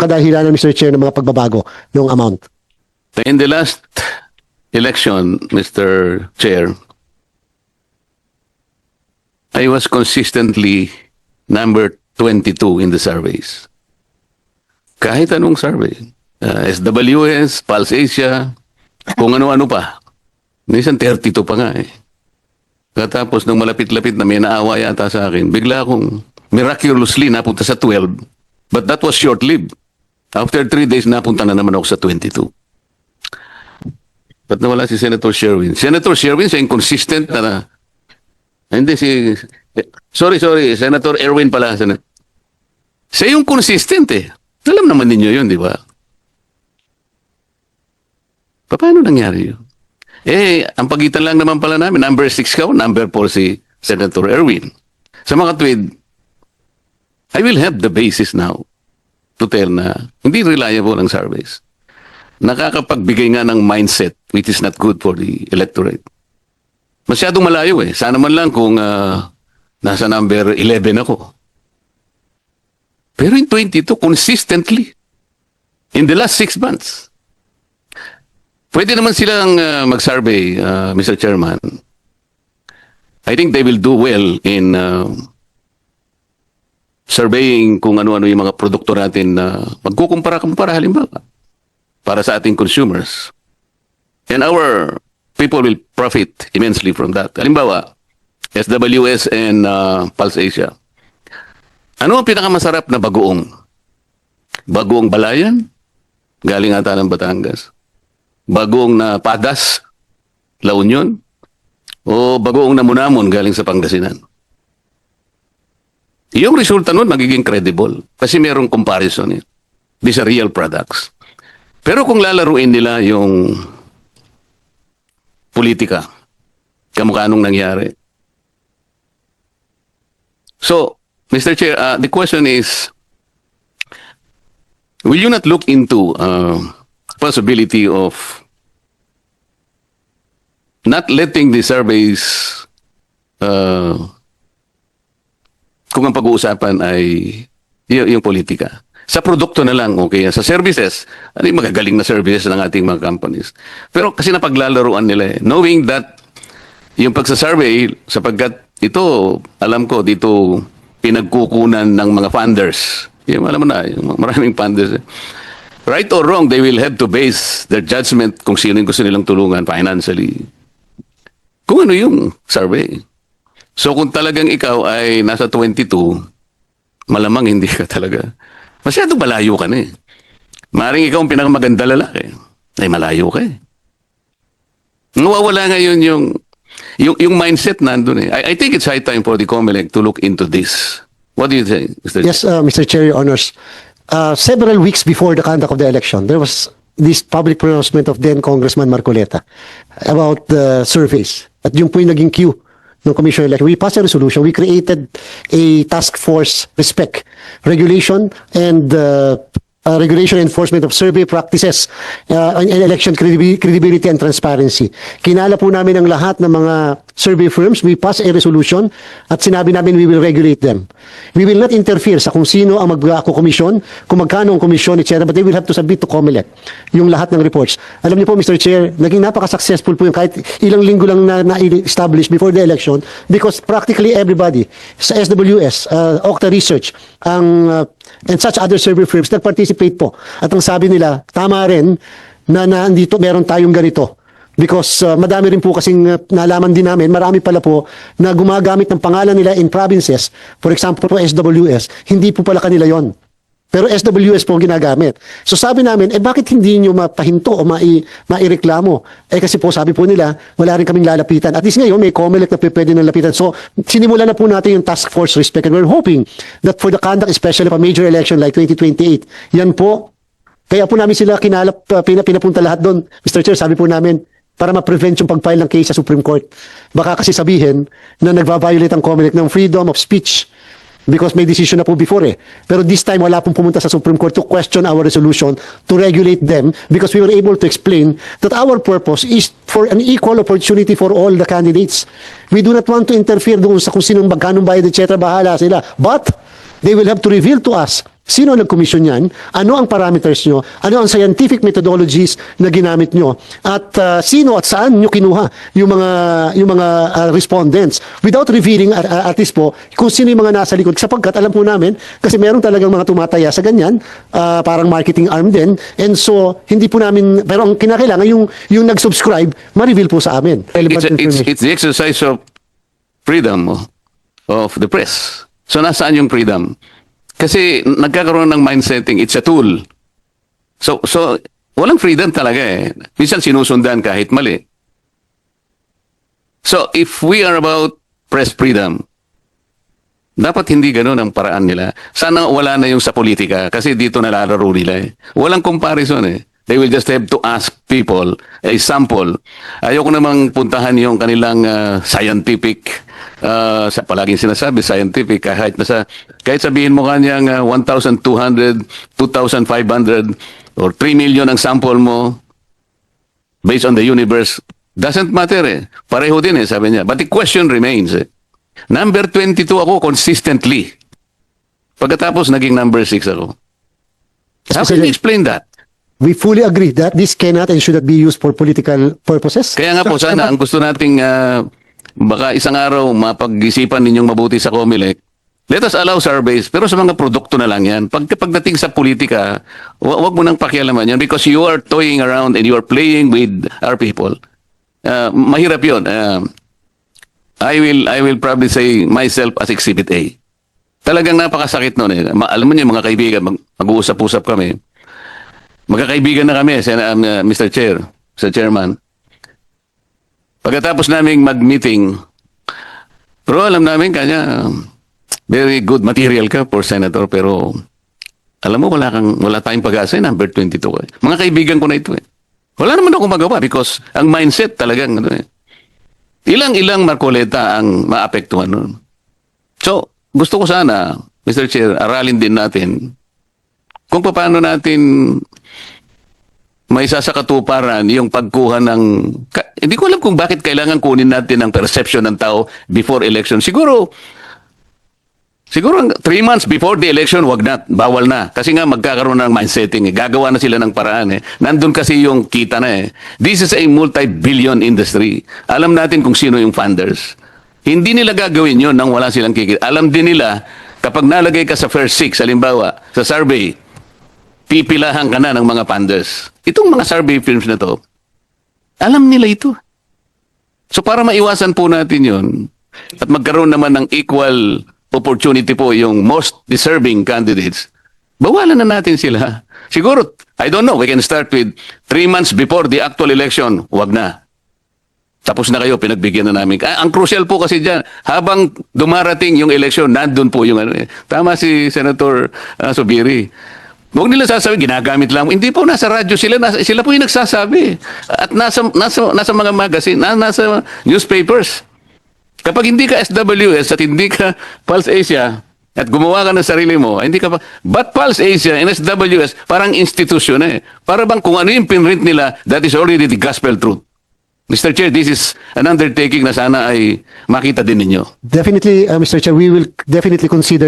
kadahilanan, Mr. Chair, ng mga pagbabago yung amount? In the last election, Mr. Chair, I was consistently number 22 in the surveys. Kahit anong survey. Uh, SWS, Pulse Asia, kung ano-ano pa. Minsan 32 pa nga eh. Katapos nung malapit-lapit na may naawa yata sa akin, bigla akong miraculously napunta sa 12. But that was short-lived. After three days, napunta na naman ako sa 22. Ba't nawala si Senator Sherwin? Senator Sherwin, siya inconsistent na na. Hindi si... Sorry, sorry. Senator Erwin pala. Sen- Siya yung consistent eh. Alam naman ninyo yun, di ba? Pa- Paano nangyari yun? Eh, ang pagitan lang naman pala namin, number 6 ka, number 4 si Senator Erwin. Sa mga tweet, I will have the basis now to hindi reliable ang surveys. Nakakapagbigay nga ng mindset which is not good for the electorate. Masyadong malayo eh. Sana man lang kung ah, nasa number 11 ako. Pero in 22, consistently, in the last six months, pwede naman silang ah, mag-survey, ah, Mr. Chairman. I think they will do well in ah, surveying kung ano-ano yung mga produkto natin na magkukumpara-kumpara halimbawa para sa ating consumers. And our people will profit immensely from that. Halimbawa, SWS and uh, Pulse Asia. Ano ang pinakamasarap na bagoong? Bagoong balayan? Galing ata ng Batangas. Bagoong na padas? La Union? O bagoong na munamon galing sa Pangasinan? Yung resulta nun magiging credible kasi merong comparison eh. These are real products. Pero kung lalaruin nila yung politika, kamukha nung nangyari. So, Mr. Chair, uh, the question is, will you not look into uh, possibility of not letting the surveys uh, kung ang pag-uusapan ay yung politika. Sa produkto na lang, okay. Sa services, ano magagaling na services ng ating mga companies. Pero kasi napaglalaruan nila eh. Knowing that yung pagsasurvey, sapagkat ito, alam ko, dito pinagkukunan ng mga funders. Yung, alam mo na, yung maraming funders. eh. Right or wrong, they will have to base their judgment kung sino yung gusto nilang tulungan financially. Kung ano yung survey. So kung talagang ikaw ay nasa 22, malamang hindi ka talaga. Masyado malayo ka na eh. Maring ikaw ang pinakamaganda lalaki. Ay malayo ka eh. Nawawala ngayon yung yung, yung mindset nandun eh. I, I think it's high time for the COMELEC to look into this. What do you think, Mr. Yes, uh, Mr. Chair, Your Honors. Uh, several weeks before the conduct of the election, there was this public pronouncement of then Congressman Marcoleta about the surveys. At yung po yung naging cue ng Commission on Election. We passed a resolution. We created a task force respect regulation and uh, uh, regulation enforcement of survey practices uh, and election credibi- credibility and transparency. Kinala po namin ang lahat ng mga survey firms. We passed a resolution at sinabi namin we will regulate them. We will not interfere sa kung sino ang mag-ako-commission, kung magkano ang commission, etc. But they will have to submit to COMELEC yung lahat ng reports. Alam niyo po, Mr. Chair, naging napaka-successful po yung kahit ilang linggo lang na na-establish before the election because practically everybody sa SWS, uh, Okta Research, ang uh, and such other survey firms nag-participate po. At ang sabi nila, tama rin na nandito meron tayong ganito. Because uh, madami rin po kasing uh, nalaman din namin, marami pala po na gumagamit ng pangalan nila in provinces. For example po SWS, hindi po pala kanila yon. Pero SWS po ang ginagamit. So sabi namin, eh bakit hindi nyo mapahinto o mai, maireklamo? Eh kasi po sabi po nila, wala rin kaming lalapitan. At least ngayon, may COMELEC na pwede ng lapitan. So sinimulan na po natin yung task force respect and we're hoping that for the conduct especially of a major election like 2028, yan po, kaya po namin sila kinalap, uh, pina- pinapunta lahat doon. Mr. Chair, sabi po namin, para ma-prevent yung pag-file ng case sa Supreme Court. Baka kasi sabihin na nagva-violate ang COMELEC ng freedom of speech because may decision na po before eh. Pero this time, wala pong pumunta sa Supreme Court to question our resolution to regulate them because we were able to explain that our purpose is for an equal opportunity for all the candidates. We do not want to interfere doon sa kung sinong magkanong bayad, etc. Bahala sila. But, they will have to reveal to us Sino ang nag-commission yan? Ano ang parameters nyo? Ano ang scientific methodologies na ginamit nyo? At uh, sino at saan nyo kinuha yung mga yung mga uh, respondents without revealing at, at least po kung sino yung mga nasa likod sapagkat alam po namin kasi meron talagang mga tumataya sa ganyan uh, parang marketing arm din and so hindi po namin pero ang kinakailangan yung yung nag-subscribe ma-reveal po sa amin. It's, Relevant it's, it's the exercise of freedom of the press. So nasaan yung freedom? Kasi nagkakaroon ng mind setting, it's a tool. So, so walang freedom talaga eh. Minsan sinusundan kahit mali. So if we are about press freedom, dapat hindi ganun ang paraan nila. Sana wala na yung sa politika kasi dito nalalaro nila eh. Walang comparison eh. They will just have to ask people a sample. Ayoko namang puntahan yung kanilang ah, scientific ah, sa palaging sinasabi scientific kahit nasa kahit sabihin mo kanyang ah, 1,200, 2,500 or 3 million ang sample mo based on the universe doesn't matter eh. Pareho din eh sabi niya. But the question remains eh. Number 22 ako consistently. Pagkatapos naging number 6 ako. How can you explain that? We fully agree that this cannot and should not be used for political purposes. Kaya nga po sana ang gusto nating ah, baka isang araw mapag-isipan ninyong mabuti sa COMELEC. Let us allow surveys pero sa mga produkto na lang yan. Pag pagdating sa politika, wa- wag mo nang pakialaman yan because you are toying around and you are playing with our people. Ah, mahirap 'yon. Ah, I will I will probably say myself as exhibit A. Talagang napakasakit noon eh. Ma- alam mo niyo mga kaibigan, mag- mag-uusap-usap kami. Magkakaibigan na kami, Sen- um, uh, Mr. Chair, Mr. Chairman. Pagkatapos naming mag-meeting, pero alam namin kanya, um, very good material ka for senator, pero alam mo, wala, kang, wala tayong pag-asa, eh, number 22 ka. Mga kaibigan ko na ito eh. Wala naman ako magawa because ang mindset talagang, ano eh. Ilang-ilang Marcoleta ang maapektuhan nun. So, gusto ko sana, Mr. Chair, aralin din natin kung paano natin may isa sa katuparan yung pagkuha ng... Ka, hindi ko alam kung bakit kailangan kunin natin ang perception ng tao before election. Siguro, siguro three months before the election, wag na, bawal na. Kasi nga magkakaroon ng mindsetting. Eh. Gagawa na sila ng paraan. Eh. Nandun kasi yung kita na eh. This is a multi-billion industry. Alam natin kung sino yung funders. Hindi nila gagawin yun nang wala silang kikita. Alam din nila, kapag nalagay ka sa first six, halimbawa, sa survey, pipilahan ka na ng mga funders. Itong mga survey firms na to, alam nila ito. So para maiwasan po natin yun, at magkaroon naman ng equal opportunity po yung most deserving candidates, bawalan na natin sila. Siguro, I don't know, we can start with three months before the actual election, wag na. Tapos na kayo, pinagbigyan na namin. Ah, ang crucial po kasi dyan, habang dumarating yung election, nandun po yung ano eh. Tama si Senator ah, Subiri. Huwag nila sasabi, ginagamit lang. Hindi po, nasa radyo sila. Nasa, sila po yung nagsasabi. At nasa, nasa, nasa mga magazine, na, nasa newspapers. Kapag hindi ka SWS at hindi ka Pulse Asia, at gumawa ka ng sarili mo, hindi ka pa... But Pulse Asia and SWS, parang institusyon eh. Para bang kung ano yung pinrint nila, that is already the gospel truth. Mr. Chair, this is an undertaking na sana ay makita din ninyo. Definitely, uh, Mr. Chair, we will definitely consider